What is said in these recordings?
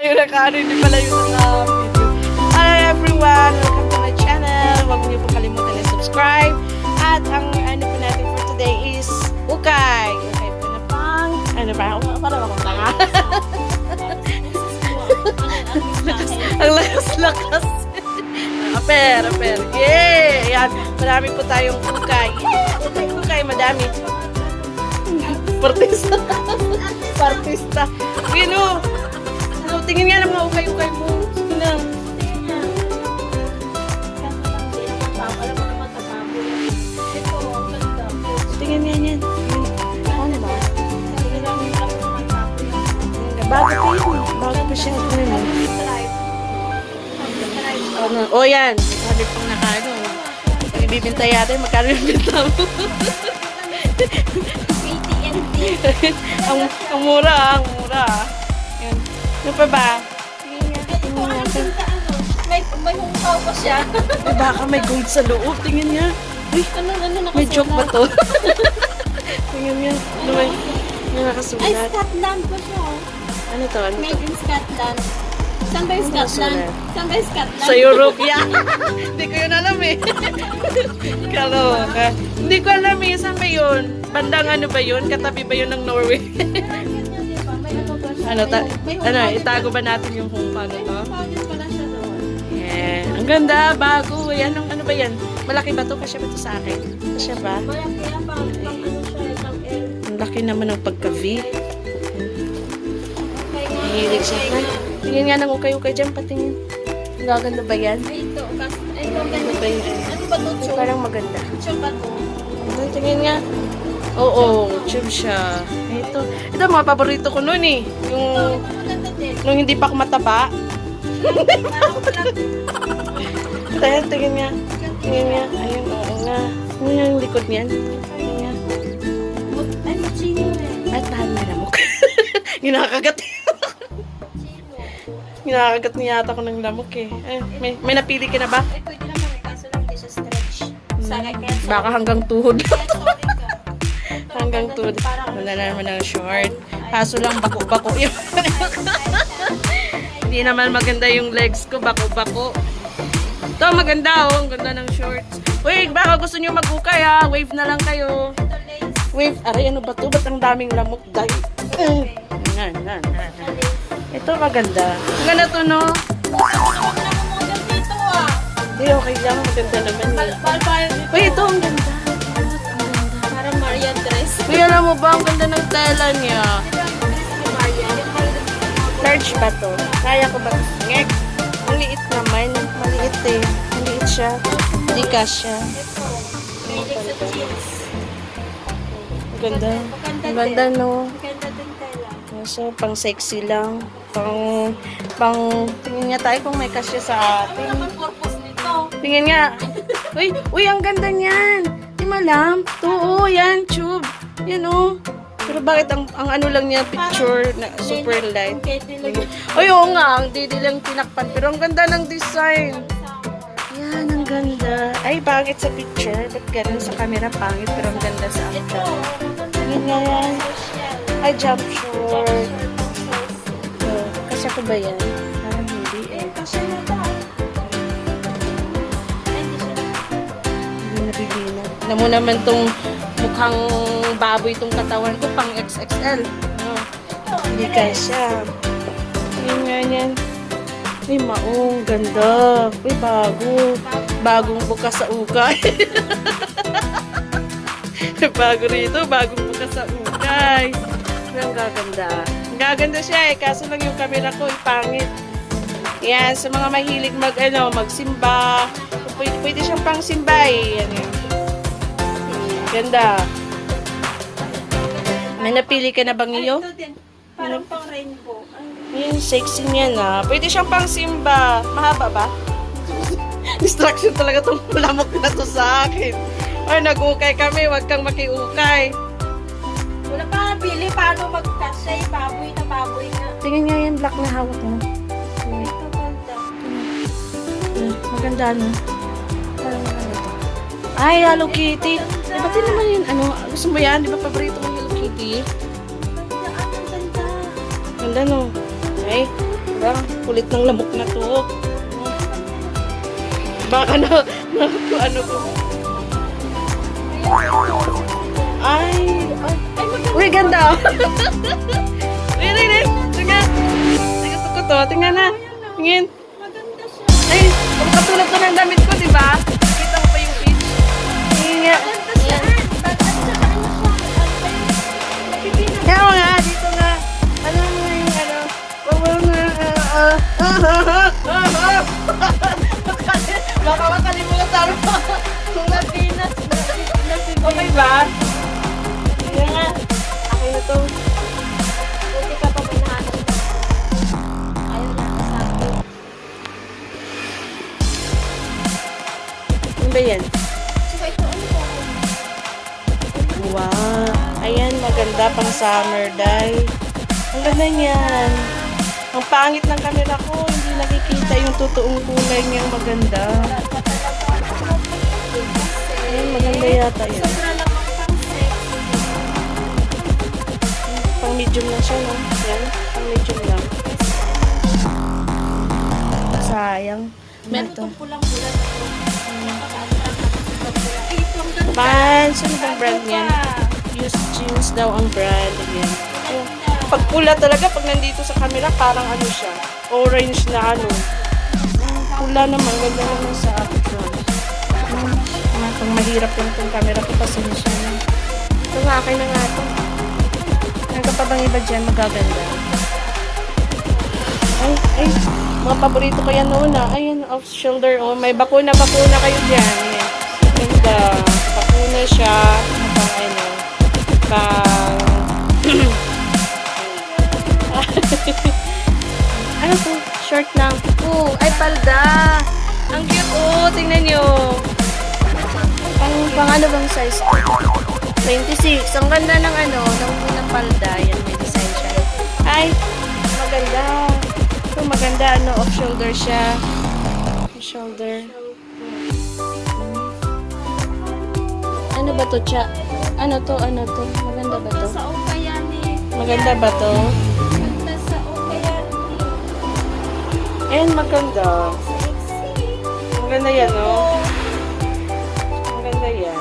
Ayun na kaano, hindi pala yun ang uh, video. Hello everyone! Welcome to my channel. Huwag niyo po kalimutan na subscribe. At ang ano po natin for today is Ukay. Ukay po na pang, ano ba? Para akong tanga. ang lakas-lakas. aper, aper. Yay! Ayan, marami po tayong ukay. Ukay, ukay, madami. Partista. Partista. Gino. Ano, tingin nga ng mga ukay-ukay mo. Sige na. Tingin nga yan. Ano ba? Bago pa yun. Bago pa siya. Ano yun? Ano? Oh, yan. Sabi pang nakaano. Pag ibibinta yata, magkano yung binta mo? ang, ang mura, ah, ang mura. Ano pa ba? May, may hungkaw pa siya. Ay, baka may gold sa loob. Tingin niya. Uy, ano, ano nakasulat? may joke ba to? Tingin niya. Ano may, may Ay, nakasulat. Scotland pa siya. Ano to? Ano to? Made in Scotland. Saan ba yung Ano Scotland? Saan ba yung Scotland? Sa Europe, yeah. Hindi ko yun alam eh. Kaloka. Hindi ko alam eh. Saan ba yun? Bandang ano ba yun? Katabi ba yun ng Norway? Ano ano, ta May ano, itago ba natin yung kung paano to? hungkaw din pala siya doon. Yeah. Ang ganda, bago. Yan, ang, ano ba yan? Malaki ba to? Kasya ba to sa akin? Kasya ba? Kaya kaya pang, pang ano siya, pang L. Ang laki naman ng pagka-V. Mahilig siya. Ay, nga. tingin nga ng ukay-ukay dyan, patingin. Ang gaganda ba yan? Ay, ito. Ay, ito. Ano ba yun? Ano ba ito? Parang maganda. Chum ba ito? Ay, tingin nga. Oo, tube siya. Ito. Ito, mga paborito ko noon eh. Yung, nung hindi pa ako mataba. Flat. Tingin, nga. Tingin nga. Ayun, oo nga. Ano yung likod niyan? Tingin nga. Eh. Ay, tahan na lamok. Ginakagat. Ginakagat niya yata ko ng lamok eh. Ay, may, may napili ka na ba? Ay, pwede eh. Kaso lang hindi siya stretch. Sa akin, kaya. Baka hanggang tuhod. Hanggang maganda Parang Wala na naman ng short. Kaso lang bako-bako yun. Hindi naman maganda yung legs ko, bako-bako. Ito, maganda oh. Ang ganda ng shorts. Uy, baka gusto nyo mag-ukay ha. Wave na lang kayo. Wave. Aray, ano ba to? Ba't ang daming lamok? Dahil. Nan, nan, nan. Ito maganda. Ang ganda to, no? Na. Hindi, okay lang. Maganda naman. Uy, ito, ang ganda. Uy, alam mo ba, ang ganda ng tela niya. Large ba to? Kaya ko ba? Ngek. Ang liit naman. Maliit eh. Maliit siya. Hindi jeans. Ang ganda. Ang ganda, din. no? Maganda din tela. So, pang sexy lang. Pang, pang, tingin nga tayo kung may kasya sa Ano atin. naman purpose nito? Tingin nga. Uy, uy, ang ganda niyan. Di malam. To, oh, yan, tube. Yan, oh. Pero bakit ang, ang ano lang niya, picture na super light. Nilagay Ay, oo nga, ang didi lang tinakpan. Pero ang ganda ng design. Yan, ang ganda. Ay, pangit sa picture. Ba't ganun sa camera pangit, pero ang ganda sa Ito. Tingin nga yan. Ay, jump short. Oh, kasya ko ba yan? Parang hindi eh. Kasi na ba? Hindi. Hindi nabibina. Alam mo naman tong mukhang baboy tong katawan ko, pang XXL. Oh, Ito, hindi kasya. Tingin nga yan. Ay, maong, ganda. Uy, bago. Bagong bukas sa ukay. bago rito, bagong bukas sa ukay. Ang gaganda. Ang gaganda siya eh, kaso lang yung camera ko, ay pangit. Yan, sa mga mahilig mag, ano, magsimba. Pwede, pwede siyang pang simba eh. Yan yun. Hmm, Ganda. May napili ka na bang iyo? ito din. Parang pang rainbow. Yan, sexy niya na. Pwede siyang pang simba. Mahaba ba? Distraction talaga tong lamok na to sa akin. Ay, nag-ukay kami. Huwag kang makiukay. Wala pa pili paano magkasya. Baboy na baboy nga. Tingnan nga yan, black na hawak mo. Ito ganda. Hmm, Maganda, no? Ay, Hello Kitty. Di ba din naman yun? Ano, gusto mo yan? Di ba paborito mo yung Hello Kitty? Ganda, no? Okay. Wala, kulit ng lamok na to. Baka na, na ano ko. Ay, ay, uy, ganda. Uy, uy, uy, tingnan. Ay, gusto ko to. Tingnan na. Tingin. Maganda siya. Ay, katulad ko ng damit ko, di ba? Yun? Napipinang. Kaya nga, dito nga. Ano mo nga yung ano? Bawal nga. ah, ah. Baka makalimutan mo. Kung napinas. Maganda pang summer day. Ang ganda niyan. Ang pangit ng camera ko, hindi nakikita yung totoong kulay niyang maganda. Ayan, maganda yata pang-sex. Pang medium lang siya, no? Yan, pang medium lang. Sayang. Meron Ito. itong pulang-pula na to. Napaka-attract ako sa pula. Ay, ito ang ganda. Pants, ano bang brand Ano Used jeans daw ang brand. Ayan. Ganda. Pag pula talaga, pag nandito sa camera, parang ano siya, orange na ano. Pula naman, ganda naman sa ah, Pag mahirap yung itong camera ko, pasensya na. Ito nga, akin na nga ito. Ano ka pa bang iba dyan, magaganda? Ay, ay, mga paborito ko yan noon ah. Ayan, off shoulder. Oh, may bakuna, bakuna kayo dyan. Ayan. Ganda. Bakuna siya. Pang ano, to? Short lang. Oh, ay palda. Ang cute oh. Tingnan nyo. Pang, pang ano bang size? 26. Ang ganda ng ano, ng unang palda. Yan, may design siya. Ay, maganda. Ito maganda, ano, off shoulder siya. Off shoulder. Ano ba to, Cha? Ano to, ano to? Maganda ba to? Sa Okayani. Maganda ba to? Ganda sa Okayani. Ayan, maganda. Maganda yan, no? Maganda yan.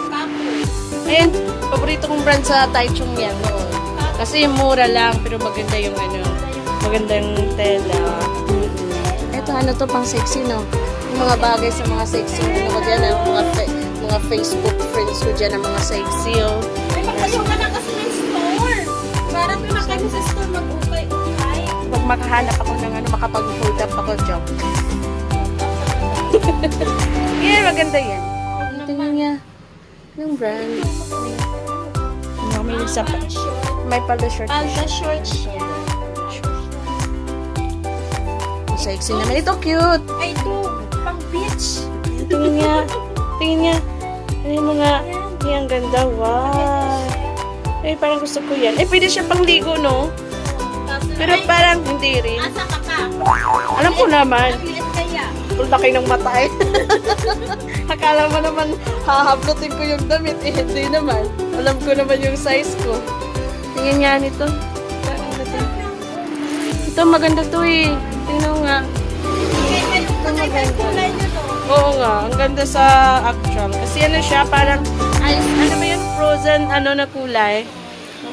Ayan, paborito kong brand sa Taichung yan noon. Kasi mura lang, pero maganda yung ano, magandang tela. Ito, ano to, pang sexy, no? Yung mga bagay sa mga sexy, ano ko dyan, ah, mga, mga Facebook friends ko dyan, ang mga sexy, oh. ay magkayo ka na kasi ng store. Para doon na kami sa store mag-ukay-ukay. Pag makahanap ako ng ano, makapag-hold up ako, job. Yan, maganda yan. Tingnan niya. Yung brand. Ano, may isa pa. Palda. May pala short. Palda short siya. Sexy naman. Ito cute. Ay, ito. Pang beach. Tingin niya. Tingin niya. Yung mga... Ay, ang ganda. Wow. Ay, parang gusto ko yan. Eh, pwede siya pang ligo, no? Pero ay, parang hindi rin. asa ka pa? Alam ko naman. Laki ng mata eh. Akala mo naman hahablutin ko yung damit. Eh, hindi naman. Alam ko naman yung size ko. Tingin nga nito. Ito maganda to eh. Tingnan nga. Kaya kayo Oo nga, ang ganda sa actual. Kasi ano siya, parang, ay, ano ba yun, frozen, ano na kulay.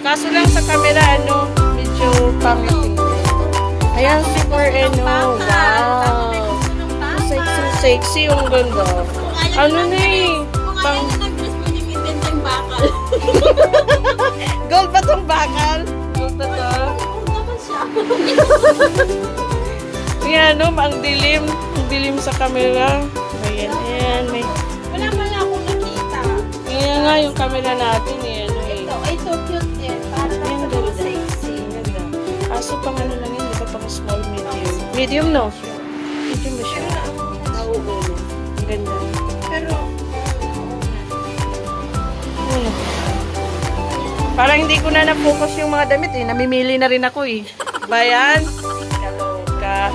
Kaso lang sa camera, ano, medyo pangit tingnan. Ayan, super, ano, wow. Sexy, sexy, ang ganda. Ano na eh, pang, gold ba tong bakal? Gold ba to? Ayan, no, ang dilim, ang dilim sa camera. Ayan, ayan, may, Wala man lang akong nakita. ayan nga yung camera natin eh, ano eh. Ito, ito cute eh. Para lang sa ganda. mga sexy. Ganda. Kaso pang ano lang yun, di ba pang small, medium? Medium, no? Medium ba siya? Nauubo na. Ang ganda. Pero, Ano? Parang hindi ko na na-focus yung mga damit eh. Namimili na rin ako eh. Bayan. Kaloka.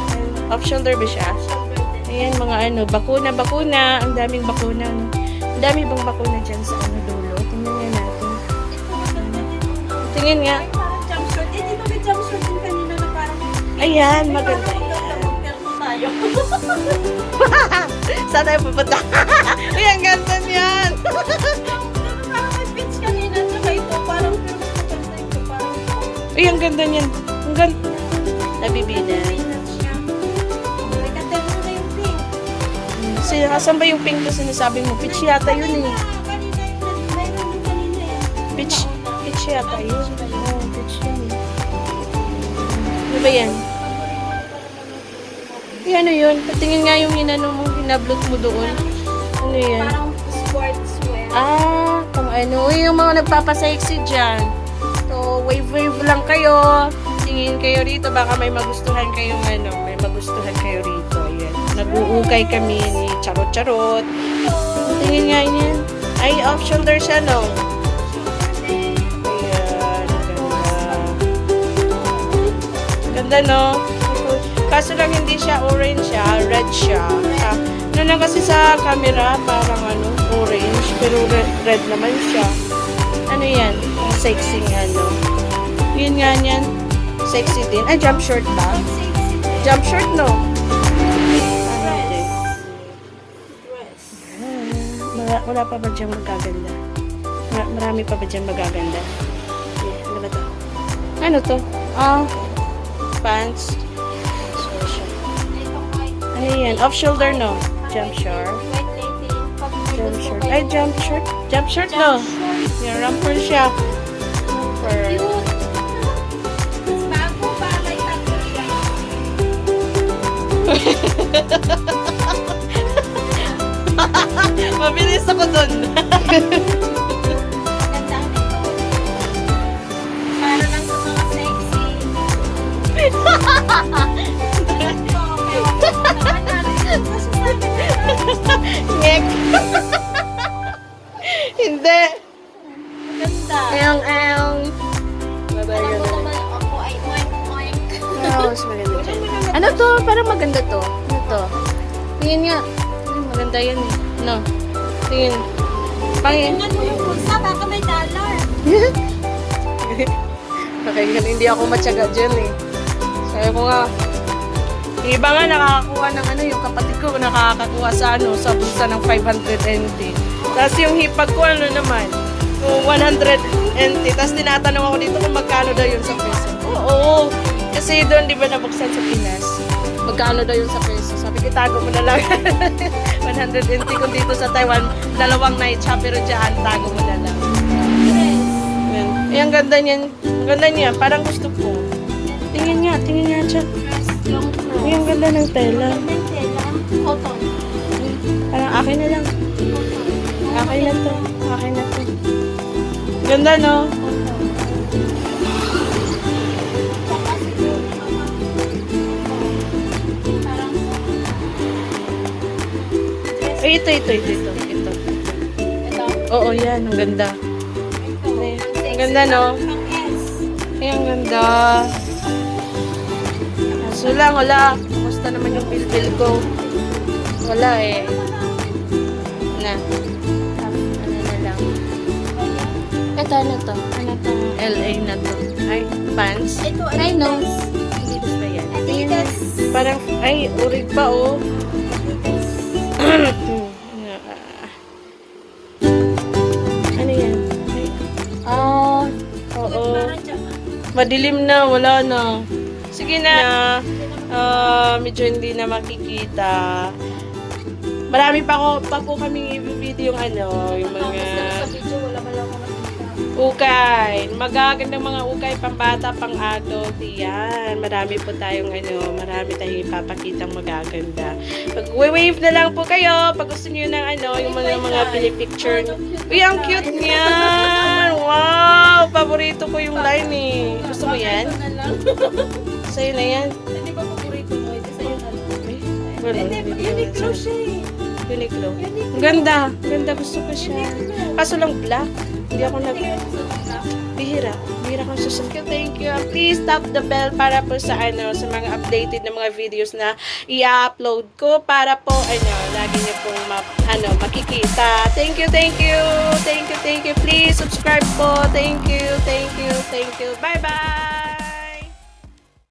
Shoulder ba siya? Ayan, mga ano, bakuna, bakuna. Ang daming bakuna. Ang dami bang bakuna dyan sa ano dulo? Tingnan nga natin. Tingin nga. Parang jumpsuit. Eh, di ba may jumpsuit din kanina na parang... Ayan, maganda. Saan tayo pupunta? Uy, ang ganda niyan! parang may pitch kanina, tsaka ito, parang pero maganda ito, Uy, ang ganda niyan. Ang ganda. Nabibina. Sino, asan ba yung pink na sinasabi mo? Peach yata yun eh. Peach, peach yata yun. Oo, peach yun eh. Ano ba yan? Ay, ano yun? Patingin nga yung inano mo, hinablot mo doon. Ano yan? Parang sportswear. Ah, kung ano, yung mga nagpapasaiksi dyan. So, wave-wave lang kayo. Tingin kayo rito, baka may magustuhan kayong ano, may magustuhan kayo rito. Ayan. Nag-uukay kami ni Charot-Charot. Tingin nga yan. Ay, off-shoulder siya, no? Ayan, ganda. Ganda, no? Kaso lang hindi siya orange siya, red siya. Ah, Ano lang kasi sa camera, parang ano, orange, pero red, red naman siya. Ano yan? Ang sexy ano. Yun nga yan. Sexy din. Ay, jump short ba? Jump short, no? Wala pa ba dyan magaganda? Mara- marami pa ba dyan magaganda? Yeah, ano ba to? Ano to? Ah, pants. So, siya. Ito white. Ano yan? Off-shoulder, no? Jump short. Jump short. Ay, jump short. Jump short, no? Yung romper siya. Romper. Ngek. Hindi. Ganda. Eong, eong. Alam mo naman ako ay oink oink. Mas maganda. Ano to? Parang maganda to. Ano to? Tingin nga. Ay, maganda yan eh. No. Tingin. Pangin. Tingnan mo yung bulsa, baka may dollar. Okay. Hindi ako matyaga dyan eh. Sabi ko nga, yung iba nga nakakakuha ng ano, yung kapatid ko nakakakuha sa ano, sa bulsa ng 500 NT. Tapos yung hipag ko ano naman, yung 100 NT. Tapos tinatanong ako dito kung magkano daw yun sa peso. Oo, kasi doon di ba nabuksan sa Pinas? Magkano daw yun sa peso? Sabi ko, tago mo na lang. 100 NT kung dito sa Taiwan, dalawang night siya, pero dyan, tago mo na lang. Dress. Yan. Eh, ganda niyan. Ang ganda niya. Parang gusto ko. Tingin nga, tingin nga siya. Ay, ang ganda ng tela. Cotton. Parang akin na lang. Akin na to. Akin na to. Ganda, no? Ay, ito, ito, ito, ito. Ito. Oo, yan. Ang ganda. Ang ganda, no? Ay, ang ganda. Kaso lang, wala. Kumusta naman yung bill-bill ko? Wala eh. Na. Ano na lang. Ito, ano to? Ano to? LA na to. Ay, pants. Ito, Ay, no. Adidas ba yan? Adidas. Parang, ay, urig pa, oh. Madilim na, wala na. Sige na. Ah, medyo hindi na makikita. Marami pa ako pa po kaming i-video yung ano, yung mga ukay. Magagandang mga ukay pambata, pang adult. Yan. Marami po tayong ano, marami tayong ipapakitang magaganda. Pag-wave na lang po kayo pag gusto niyo ng ano, yung mga mga pinipicture. Uy, ang cute niyan! Wow! Paborito ko yung line eh. Gusto mo yan? Sa'yo na yan. Hindi ba paborito mo? Ito sa'yo na lang. Uniqlo siya eh. Uniqlo. Ang ganda. Ang Ganda. Gusto ko siya. Kaso lang black. Hindi ako nag... Bihira. Bihira kang susubscribe. Thank you. Please tap the bell para po sa ano, sa mga updated na mga videos na i-upload ko para po ano, lagi niyo pong ma, ano, makikita. Thank you, thank you. Thank you, thank you. Please subscribe po. Thank you, thank you, thank you. Bye-bye.